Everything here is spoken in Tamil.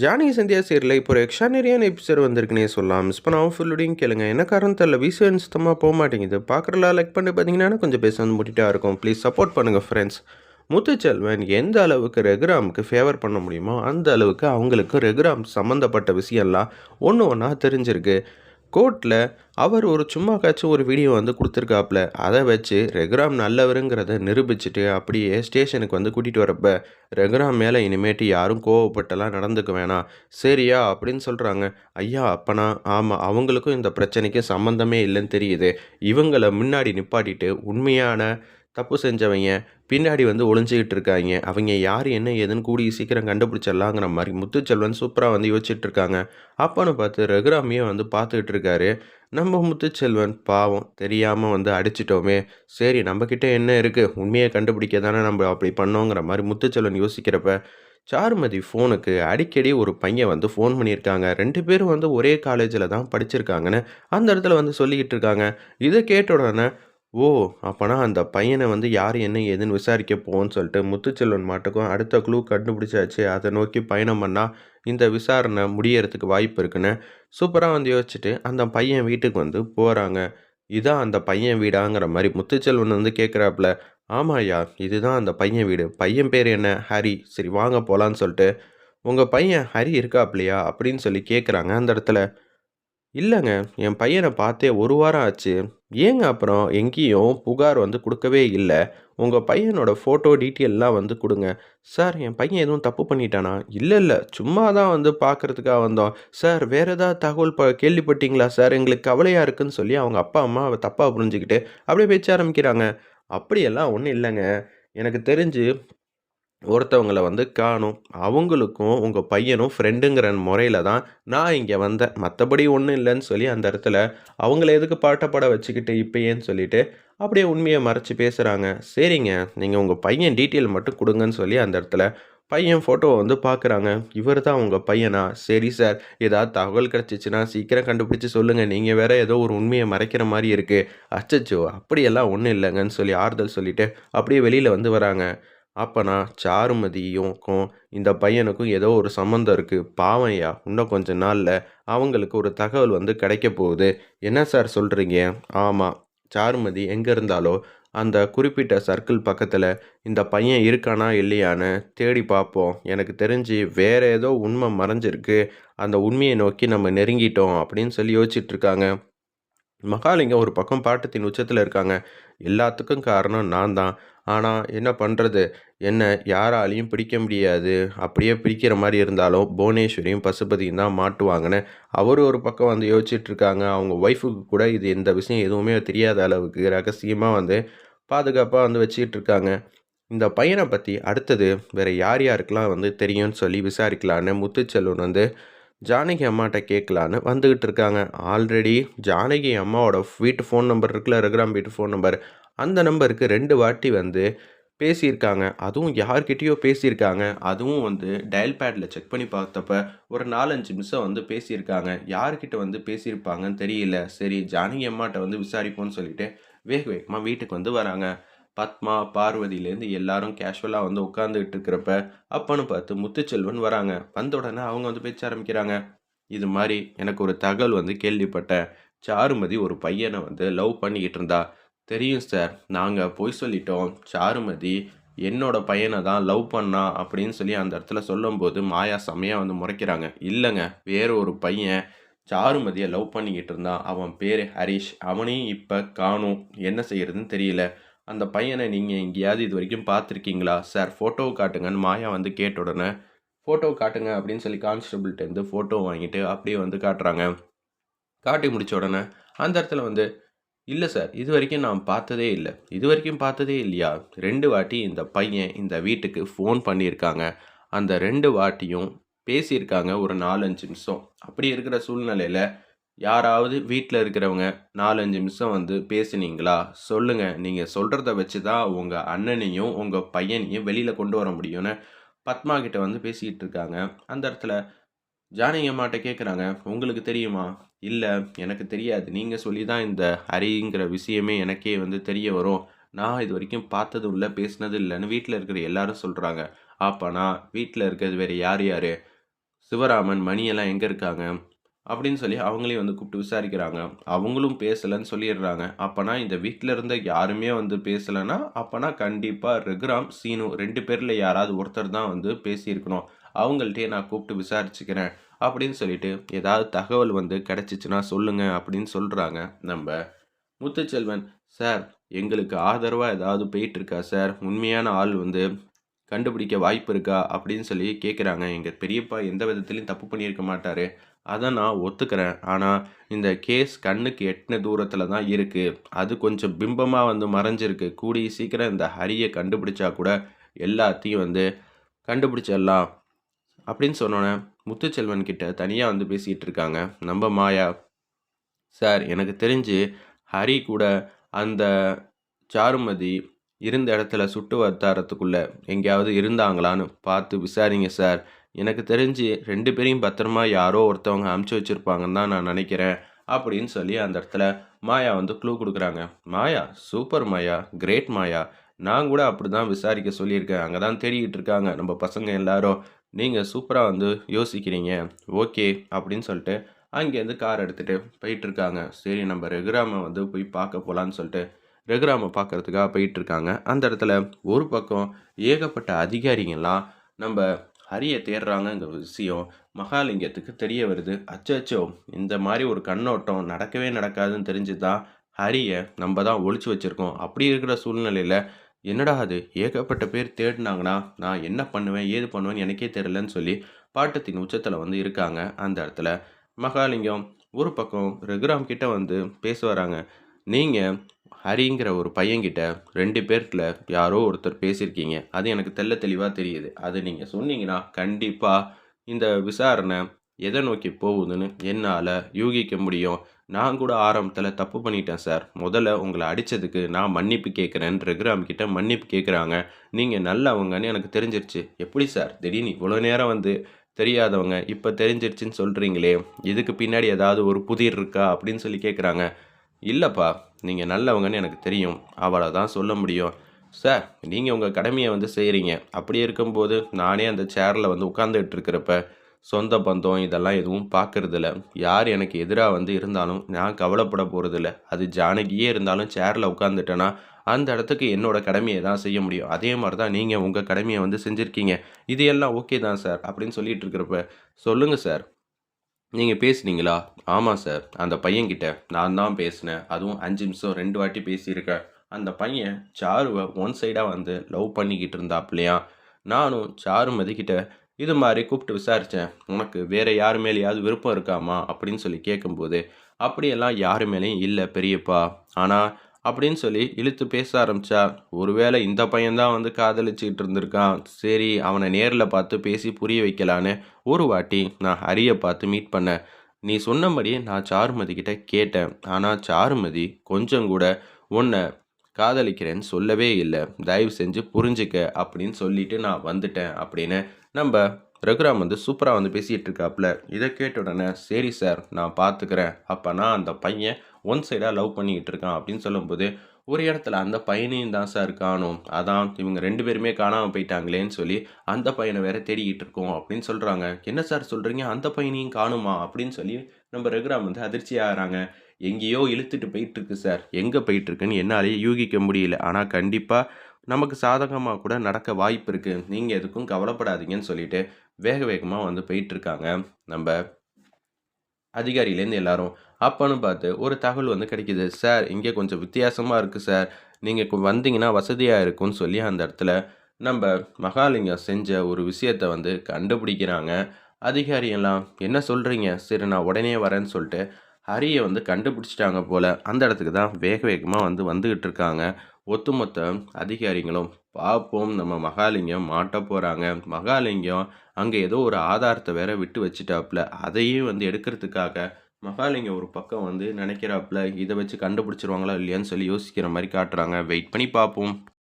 ஜானி சந்தியா சீரியலில் இப்போ ஒரு எக்ஸ்ட்ரானரியான எபிசோட் வந்திருக்குன்னே சொல்லலாம். மிஸ் பண்ணாமல் ஃபுல்லுடையும் கேளுங்க. என்ன காரணம் தெரியல. விசு சுத்தமாக போக மாட்டேங்குது. பார்க்குறலாம் லைக் பண்ணி பார்த்தீங்கன்னா கொஞ்சம் பேச வந்து முட்டிட்டா இருக்கும். ப்ளீஸ் சப்போர்ட் பண்ணுங்கள் ஃப்ரெண்ட்ஸ் முத்துச்செல்வன் எந்த அளவுக்கு ரெகுராமுக்கு ஃபேவர் பண்ண முடியுமோ அந்த அளவுக்கு அவங்களுக்கு ரெகுராம் சம்மந்தப்பட்ட விஷயம்லாம் ஒன்று ஒன்றா தெரிஞ்சிருக்கு. கோர்ட்டில் அவர் ஒரு சும்மா காய்ச்சி ஒரு வீடியோ வந்து கொடுத்துருக்காப்புல. அதை வச்சு ரெகுராம் நல்லவருங்கிறத நிரூபிச்சுட்டு அப்படியே ஸ்டேஷனுக்கு வந்து கூட்டிகிட்டு வரப்ப ரெகுராம் மேலே இனிமேட்டு யாரும் கோவப்பட்டெல்லாம் நடந்துக்க வேணாம். சரியா? அப்படின்னு சொல்கிறாங்க ஐயா அப்பனா? ஆமாம் அவங்களுக்கும் இந்த பிரச்சனைக்கு சம்மந்தமே இல்லைன்னு தெரியுது. இவங்களை முன்னாடி நிப்பாட்டிட்டு உண்மையான தப்பு செஞ்சவங்க பின்னாடி வந்து ஒளிஞ்சிக்கிட்டு இருக்காங்க. அவங்க யார் என்ன ஏதுன்னு கூடி சீக்கிரம் கண்டுபிடிச்சிடலாங்கிற மாதிரி முத்துச்செல்வன் சூப்பராக வந்து யோசிச்சுட்டு இருக்காங்க. அப்பன்னு பார்த்து ரகுராமியை வந்து பார்த்துக்கிட்டு இருக்காரு. நம்ம முத்துச்செல்வன் பாவம் தெரியாமல் வந்து அடிச்சிட்டோமே. சரி நம்மக்கிட்ட என்ன இருக்குது உண்மையை கண்டுபிடிக்க தானே நம்ம அப்படி பண்ணோங்கிற மாதிரி முத்துச்செல்வன் யோசிக்கிறப்ப சாருமதி ஃபோனுக்கு அடிக்கடி ஒரு பையன் வந்து ஃபோன் பண்ணியிருக்காங்க. ரெண்டு பேரும் வந்து ஒரே காலேஜில் தான் படிச்சிருக்காங்கன்னு அந்த இடத்துல வந்து சொல்லிக்கிட்டு இருக்காங்க. இதை கேட்ட உடனே ஓ அப்போனா அந்த பையனை வந்து யார் என்ன ஏதுன்னு விசாரிக்க போவோன்னு சொல்லிட்டு முத்துச்செல்வன் மாட்டுக்கும் அடுத்த குழு கண்டுபிடிச்சாச்சு. அதை நோக்கி பயணம் பண்ணால் இந்த விசாரணை முடியறதுக்கு வாய்ப்பு இருக்குன்னு சூப்பராக வந்து யோசிச்சுட்டு அந்த பையன் வீட்டுக்கு வந்து போகிறாங்க இதான் அந்த பையன் வீடாங்கிற மாதிரி முத்துச்செல்வன் வந்து கேட்குறாப்புல ஆமாய்யா இதுதான் அந்த பையன் வீடு. பையன் பேர் என்ன? ஹரி. சரி வாங்க போகலான்னு சொல்லிட்டு உங்கள் பையன் ஹரி இருக்காப்லையா அப்படின்னு சொல்லி கேட்குறாங்க அந்த இடத்துல. இல்லைங்க என் பையனை பார்த்தே ஒரு வாரம் ஆச்சு. ஏங்க அப்புறம் எங்கேயும் புகார் வந்து கொடுக்கவே இல்லை. உங்கள் பையனோட ஃபோட்டோ டீட்டெயிலெலாம் வந்து கொடுங்க. சார் என் பையன் எதுவும் தப்பு பண்ணிட்டானா? இல்லை இல்லை. சும்மா தான் வந்து பார்க்குறதுக்காக வந்தோம். சார் வேறு ஏதாவது தகவல் ப கேள்விப்பட்டீங்களா சார்? எங்களுக்கு கவலையாக இருக்குன்னு சொல்லி அவங்க அப்பா அம்மா தப்பாக புரிஞ்சுக்கிட்டு அப்படியே பேச்ச ஆரம்பிக்கிறாங்க. அப்படியெல்லாம் ஒன்றும் இல்லைங்க. எனக்கு தெரிஞ்சு ஒருத்தவங்களை வந்து காணும். அவங்களுக்கும் உங்கள் பையனும் ஃப்ரெண்டுங்கிற முறையில் தான் நான் இங்கே வந்தேன். மற்றபடி ஒன்றும் இல்லைன்னு சொல்லி அந்த இடத்துல அவங்கள எதுக்கு பாட்டப்பட வச்சுக்கிட்டு இப்போயேன்னு சொல்லிட்டு அப்படியே உண்மையை மறைச்சி பேசுகிறாங்க சரிங்க நீங்கள் உங்கள் பையன் டீட்டெயில் மட்டும் கொடுங்கன்னு சொல்லி அந்த இடத்துல பையன் ஃபோட்டோவை வந்து பார்க்குறாங்க இவர் தான் உங்கள் பையனா? சரி சார் ஏதாவது தகவல் கிடச்சிச்சின்னா சீக்கிரம் கண்டுபிடிச்சி சொல்லுங்கள் நீங்கள் வேறு ஏதோ ஒரு உண்மையை மறைக்கிற மாதிரி இருக்குது அச்சச்சோ அப்படியெல்லாம் ஒன்றும் இல்லைங்கன்னு சொல்லி ஆறுதல் சொல்லிவிட்டு அப்படியே வெளியில் வந்து வராங்க. அப்போனா சாருமதியும்க்கும் இந்த பையனுக்கும் ஏதோ ஒரு சம்மந்தம் இருக்குது பாவையா இன்னும் கொஞ்ச நாளில் அவங்களுக்கு ஒரு தகவல் வந்து கிடைக்க போகுது. என்ன சார் சொல்கிறீங்க ஆமாம் சாருமதி எங்கே இருந்தாலோ அந்த குறிப்பிட்ட சர்க்கிள் பக்கத்தில் இந்த பையன் இருக்கானா இல்லையான்னு தேடி பார்ப்போம் எனக்கு தெரிஞ்சு வேறு ஏதோ உண்மை மறைஞ்சிருக்கு. அந்த உண்மையை நோக்கி நம்ம நெருங்கிட்டோம் அப்படின்னு சொல்லி யோசிச்சுட்ருக்காங்க மகாலிங்கம் ஒரு பக்கம் பாட்டத்தின் உச்சத்தில் இருக்காங்க. எல்லாத்துக்கும் காரணம் நான் தான். ஆனால் என்ன பண்ணுறது என்ன யாராலையும் பிடிக்க முடியாது. அப்படியே பிடிக்கிற மாதிரி இருந்தாலும் புவனேஸ்வரியும் பசுபதியும் தான் மாட்டுவாங்கன்னு அவர் ஒரு பக்கம் வந்து யோசிச்சுட்ருக்காங்க. அவங்க ஒய்ஃபுக்கு கூட இது எந்த விஷயம் எதுவுமே தெரியாத அளவுக்கு ரகசியமாக வந்து பாதுகாப்பாக வந்து வச்சுக்கிட்டு இருக்காங்க இந்த பையனை பற்றி அடுத்தது வேறு யார் யாருக்கெல்லாம் வந்து தெரியும்னு சொல்லி விசாரிக்கலான்னு முத்துச்செல்வன் வந்து ஜானகி அம்மாட்ட கேட்கலான்னு வந்துக்கிட்டு இருக்காங்க ஆல்ரெடி ஜானகி அம்மாவோட வீட்டு ஃபோன் நம்பர் இருக்குல்ல ரகுராம் வீட்டு ஃபோன் நம்பர் அந்த நம்பருக்கு ரெண்டு வாட்டி வந்து பேசியிருக்காங்க. அதுவும் யார்கிட்டயோ பேசியிருக்காங்க. அதுவும் வந்து டயல் பேடில் செக் பண்ணி பார்த்தப்ப ஒரு நாலஞ்சு நிமிஷம் வந்து பேசியிருக்காங்க. யார்கிட்ட வந்து பேசியிருப்பாங்கன்னு தெரியல. சரி ஜானகி அம்மாட்ட வந்து விசாரிப்போம்னு சொல்லிட்டு வேக வேகமாக வீட்டுக்கு வந்து வராங்க. பத்மா பார்வதியிலேருந்து எல்லாரும் கேஷுவலாக வந்து உட்காந்துக்கிட்டு இருக்கிறப்ப அப்பன்னு பார்த்து முத்துச்செல்வன் வராங்க. வந்த உடனே அவங்க வந்து பேச்ச ஆரம்பிக்கிறாங்க. இது மாதிரி எனக்கு ஒரு தகவல் வந்து கேள்விப்பட்டேன். சாருமதி ஒரு பையனை வந்து லவ் பண்ணிக்கிட்டு இருந்தா. தெரியும் சார். நாங்கள் பொய் சொல்லிட்டோம். சாருமதி என்னோட பையனை தான் லவ் பண்ணா அப்படின்னு சொல்லி அந்த இடத்துல சொல்லும்போது மாயா செம்மையாக வந்து முறைக்கிறாங்க. இல்லைங்க வேற ஒரு பையன் சாருமதியை லவ் பண்ணிக்கிட்டு இருந்தான். அவன் பேர் ஹரிஷ். அவனையும் இப்போ காணும். என்ன செய்யறதுன்னு தெரியல. அந்த பையனை நீங்கள் எங்கேயாவது இது வரைக்கும் பார்த்துருக்கீங்களா? சார் ஃபோட்டோ காட்டுங்கன்னு மாயா வந்து கேட்ட உடனே ஃபோட்டோ காட்டுங்க அப்படின்னு சொல்லி கான்ஸ்டபிள்கிட்டேருந்து ஃபோட்டோ வாங்கிட்டு அப்படியே வந்து காட்டுறாங்க. காட்டி முடித்த உடனே அந்த இடத்துல வந்து இல்லை சார் இது வரைக்கும் நான் பார்த்ததே இல்லை. இது வரைக்கும் பார்த்ததே இல்லையா? ரெண்டு வாட்டி இந்த பையன் இந்த வீட்டுக்கு ஃபோன் பண்ணியிருக்காங்க. அந்த ரெண்டு வாட்டியும் பேசியிருக்காங்க ஒரு நாலஞ்சு நிமிஷம். அப்படி இருக்கிற சூழ்நிலையில் யாராவது வீட்டில் இருக்கிறவங்க நாலஞ்சு நிமிஷம் வந்து பேசுனீங்களா? சொல்லுங்கள் நீங்கள் சொல்கிறத வச்சு தான் உங்கள் அண்ணனையும் உங்கள் பையனையும் வெளியில் கொண்டு வர முடியும்னு பத்மா கிட்ட வந்து பேசிக்கிட்டு இருக்காங்க. அந்த இடத்துல ஜானகி அம்மாட்ட கேட்குறாங்க உங்களுக்கு தெரியுமா? இல்லை எனக்கு தெரியாது நீங்கள் சொல்லி தான் இந்த அரிங்கிற விஷயமே எனக்கே வந்து தெரிய வரும் நான் இது வரைக்கும் பார்த்ததும் இல்லை பேசினது இல்லைன்னு வீட்டில் இருக்கிற எல்லாரும் சொல்கிறாங்க அப்போனா வீட்டில் இருக்கிறது வேறு யார் யார் சிவராமன், மணியெல்லாம் எங்கே இருக்காங்க? அப்படின்னு சொல்லி அவங்களையும் வந்து கூப்பிட்டு விசாரிக்கிறாங்க. அவங்களும் பேசலைன்னு சொல்லிடுறாங்க. அப்போனா இந்த வீட்டில் இருந்த யாருமே வந்து பேசலைன்னா அப்போனா கண்டிப்பாக ரகுராம், சீனு ரெண்டு பேரில் யாராவது ஒருத்தர் தான் வந்து பேசியிருக்கணும். அவங்கள்ட்டே நான் கூப்பிட்டு விசாரிச்சுக்கிறேன். அப்படின்னு சொல்லிட்டு, ஏதாவது தகவல் வந்து கிடைச்சுச்சுன்னா சொல்லுங்க அப்படின்னு சொல்கிறாங்க நம்ம முத்துச்செல்வன். சார் எங்களுக்கு ஆதரவாக ஏதாவது போயிட்டுருக்கா சார்? உண்மையான ஆள் வந்து கண்டுபிடிக்க வாய்ப்பு இருக்கா? அப்படின்னு சொல்லி கேட்குறாங்க. எங்கள் பெரியப்பா எந்த விதத்துலையும் தப்பு பண்ணியிருக்க மாட்டார் அதை நான் ஒத்துக்கிறேன். ஆனால் இந்த கேஸ் கண்ணுக்கு எட்டின தூரத்தில் தான் இருக்குது அது கொஞ்சம் பிம்பமாக வந்து மறைஞ்சிருக்கு. கூடிய சீக்கிரம் இந்த ஹரியை கண்டுபிடிச்சா கூட எல்லாத்தையும் வந்து கண்டுபிடிச்சிடலாம். அப்படின்னு சொன்னோன்னே முத்துச்செல்வன் கிட்ட தனியாக வந்து பேசிகிட்டு இருக்காங்க. நம்ம மாயா. சார் எனக்கு தெரிஞ்சு ஹரி கூட அந்த சாருமதி இருந்த இடத்துல சுட்டு வத்தாரத்துக்குள்ளே எங்கேயாவது இருந்தாங்களான்னு பார்த்து விசாரிங்க சார். எனக்கு தெரிஞ்சு ரெண்டு பேரையும் பத்திரமா யாரோ ஒருத்தவங்க அமுச்சு வச்சுருப்பாங்கன்னு தான் நான் நினைக்கிறேன். அப்படின்னு சொல்லி அந்த இடத்துல மாயா வந்து க்ளூ கொடுக்குறாங்க மாயா, சூப்பர் மாயா, கிரேட் மாயா. நான் கூட அப்படிதான் விசாரிக்க சொல்லியிருக்கேன். அங்கே தான் தேடிக்கிட்டு இருக்காங்க நம்ம பசங்க எல்லாரும். நீங்கள் சூப்பராக வந்து யோசிக்கிறீங்க. ஓகே அப்படின்னு சொல்லிட்டு அங்கேருந்து கார் எடுத்துகிட்டு போயிட்டுருக்காங்க. சரி நம்ம ரெகுராமை வந்து போய் பார்க்க போகலான்னு சொல்லிட்டு ரெகுராமை பார்க்கறதுக்காக போயிட்டுருக்காங்க. அந்த இடத்துல ஒரு பக்கம் ஏகப்பட்ட அதிகாரிங்கெல்லாம் நம்ம ஹரியை தேடுறாங்கங்கிற விஷயம் மகாலிங்கத்துக்கு தெரிய வருது. அச்சோ இந்த மாதிரி ஒரு கண்ணோட்டம் நடக்கவே நடக்காதுன்னு தெரிஞ்சு தான் ஹரியை நம்ம தான் ஒழிச்சு வச்சுருக்கோம் அப்படி இருக்கிற சூழ்நிலையில் என்னடா அது ஏகப்பட்ட பேர் தேடினாங்கன்னா நான் என்ன பண்ணுவேன்? ஏது பண்ணுவேன்னு எனக்கே தெரிலன்னு சொல்லி பாட்டத்தின் உச்சத்தில் வந்து இருக்காங்க. அந்த இடத்துல மகாலிங்கம் ஒரு பக்கம் ரகுராம் கிட்ட வந்து பேச வராங்க. நீங்கள் ஹரிங்கிற ஒரு பையன்கிட்ட 2 பேர்ல யாரோ ஒருத்தர் பேசியிருக்கீங்க. அது எனக்கு தெள்ள தெளிவாக தெரியுது. அது நீங்கள் சொன்னீங்கன்னா, கண்டிப்பாக இந்த விசாரணை எதை நோக்கி போகுதுன்னு என்னால் யூகிக்க முடியும். நான் கூட ஆரம்பத்தில் தப்பு பண்ணிட்டேன் சார். முதல்ல உங்களை அடித்ததுக்கு நான் மன்னிப்பு கேட்குறேன் ரகுராம் கிட்ட மன்னிப்பு கேட்குறாங்க. நீங்கள் நல்லவங்கன்னு எனக்கு தெரிஞ்சிருச்சு. எப்படி சார் திடீர்னு இவ்வளோ நேரம் வந்து தெரியாதவங்க, இப்போ தெரிஞ்சிருச்சுன்னு சொல்கிறீங்களே இதுக்கு பின்னாடி ஏதாவது ஒரு புதிர் இருக்கா? அப்படின்னு சொல்லி கேட்குறாங்க. இல்லைப்பா நீங்கள் நல்லவங்கன்னு எனக்கு தெரியும். அவ்வளதான் சொல்ல முடியும். சார் நீங்கள் உங்கள் கடமையை வந்து செய்கிறீங்க அப்படி இருக்கும்போது நானே அந்த சேரில் வந்து உட்கார்ந்துட்டு இருக்கிறப்ப, சொந்த பந்தம் இதெல்லாம் எதுவும் பார்க்கறதில்ல. யார் எனக்கு எதிராக வந்து இருந்தாலும் நான் கவலைப்பட போகிறதில்ல அது ஜானகியே இருந்தாலும் சேரில் உட்காந்துட்டேன்னா அந்த இடத்துக்கு என்னோட கடமையை தான் செய்ய முடியும். அதே மாதிரி தான் நீங்கள் உங்கள் கடமையை வந்து செஞ்சுருக்கீங்க இது எல்லாம் ஓகே தான் சார். அப்படின்னு சொல்லிட்டு இருக்கிறப்ப, சொல்லுங்கள் சார். நீங்கள் பேசுனீங்களா? ஆமாம் சார். அந்த பையன்கிட்ட நான் தான் பேசினேன். அதுவும் அஞ்சு நிமிஷம் ரெண்டு வாட்டி பேசியிருக்கேன். அந்த பையன் சாருவை ஒன் சைடாக வந்து லவ் பண்ணிக்கிட்டு இருந்தாப்லையா நானும் சாருமதி கிட்ட இது மாதிரி கூப்பிட்டு விசாரித்தேன் உனக்கு வேறு யார் மேலேயாவது விருப்பம் இருக்காமா அப்படின்னு சொல்லி கேட்கும்போது, அப்படியெல்லாம் யார் மேலேயும் இல்லை பெரியப்பா. ஆனால் அப்படின்னு சொல்லி இழுத்து பேச ஆரம்பித்தா ஒருவேளை இந்த பையன் தான் வந்து காதலிச்சுக்கிட்டு இருந்திருக்கான். சரி அவனை நேரில் பார்த்து பேசி புரிய வைக்கலான்னு ஒரு வாட்டி நான் ஹரியை பார்த்து மீட் பண்ணேன். நீ சொன்னபடி நான் சாருமதி கிட்ட கேட்டேன். ஆனால் சாருமதி கொஞ்சம் கூட உன்னை காதலிக்கிறேன்னு சொல்லவே இல்லை. தயவு செஞ்சு புரிஞ்சுக்க அப்படின்னு சொல்லிட்டு நான் வந்துட்டேன் அப்படின்னு நம்ம ரகுராம் வந்து சூப்பராக வந்து பேசிகிட்டு இருக்காப்புல இதை கேட்ட உடனே, சரி சார் நான் பார்த்துக்கிறேன். நான் அந்த பையன் ஒன் சைடாக லவ் பண்ணிக்கிட்டு இருக்கான். அப்படின்னு சொல்லும்போது, ஒரு இடத்துல அந்த பையனையும் தான் சார் காணும். அதான் இவங்க ரெண்டு பேருமே காணாமல் போயிட்டாங்களேன்னு சொல்லி, அந்த பையனை வேற தேடிக்கிட்டு இருக்கோம் அப்படின்னு சொல்கிறாங்க என்ன சார் சொல்கிறீங்க அந்த பையனையும் காணுமா? அப்படின்னு சொல்லி நம்ம ரகுராம் வந்து அதிர்ச்சி ஆகிறாங்க. எங்கேயோ இழுத்துட்டு போயிட்டு இருக்கு சார். எங்கே போயிட்டு இருக்குன்னு யூகிக்க முடியல. ஆனால் கண்டிப்பாக நமக்கு சாதகமாக கூட நடக்க வாய்ப்பு இருக்குது நீங்கள் எதுக்கும் கவலைப்படாதீங்கன்னு சொல்லிட்டு, வேக வேகமாக வந்து போயிட்டுருக்காங்க. நம்ம அதிகாரிலேருந்து எல்லாரும். அப்போன்னு பார்த்து ஒரு தகவல் வந்து கிடைக்கிது சார் இங்கே கொஞ்சம் வித்தியாசமாக இருக்குது சார். நீங்கள் வந்தீங்கன்னா வசதியாக இருக்கும்னு சொல்லி அந்த இடத்துல நம்ம மகாலிங்கம் செஞ்ச ஒரு விஷயத்தை வந்து கண்டுபிடிக்கிறாங்க. அதிகாரி எல்லாம், என்ன சொல்கிறீங்க சரி நான் உடனே வரேன்னு சொல்லிட்டு, ஹரியை வந்து கண்டுபிடிச்சிட்டாங்க போல் அந்த இடத்துக்கு தான் வேக வேகமாக வந்து வந்துக்கிட்டு இருக்காங்க. ஒட்டுமொத்த அதிகாரிகளும், பார்ப்போம் நம்ம மகாலிங்கம் மாட்ட போகிறாங்க மகாலிங்கம் அங்கே ஏதோ ஒரு ஆதாரத்தை வேற விட்டு வச்சுட்டாப்புல அதையும் வந்து எடுக்கிறதுக்காக மகாலிங்கம் ஒரு பக்கம் வந்து நினைக்கிறாப்புல இதை வச்சு கண்டுபிடிச்சிருவாங்களா இல்லையான்னு சொல்லி யோசிக்கிற மாதிரி காட்டுறாங்க. வெயிட் பண்ணி பார்ப்போம்.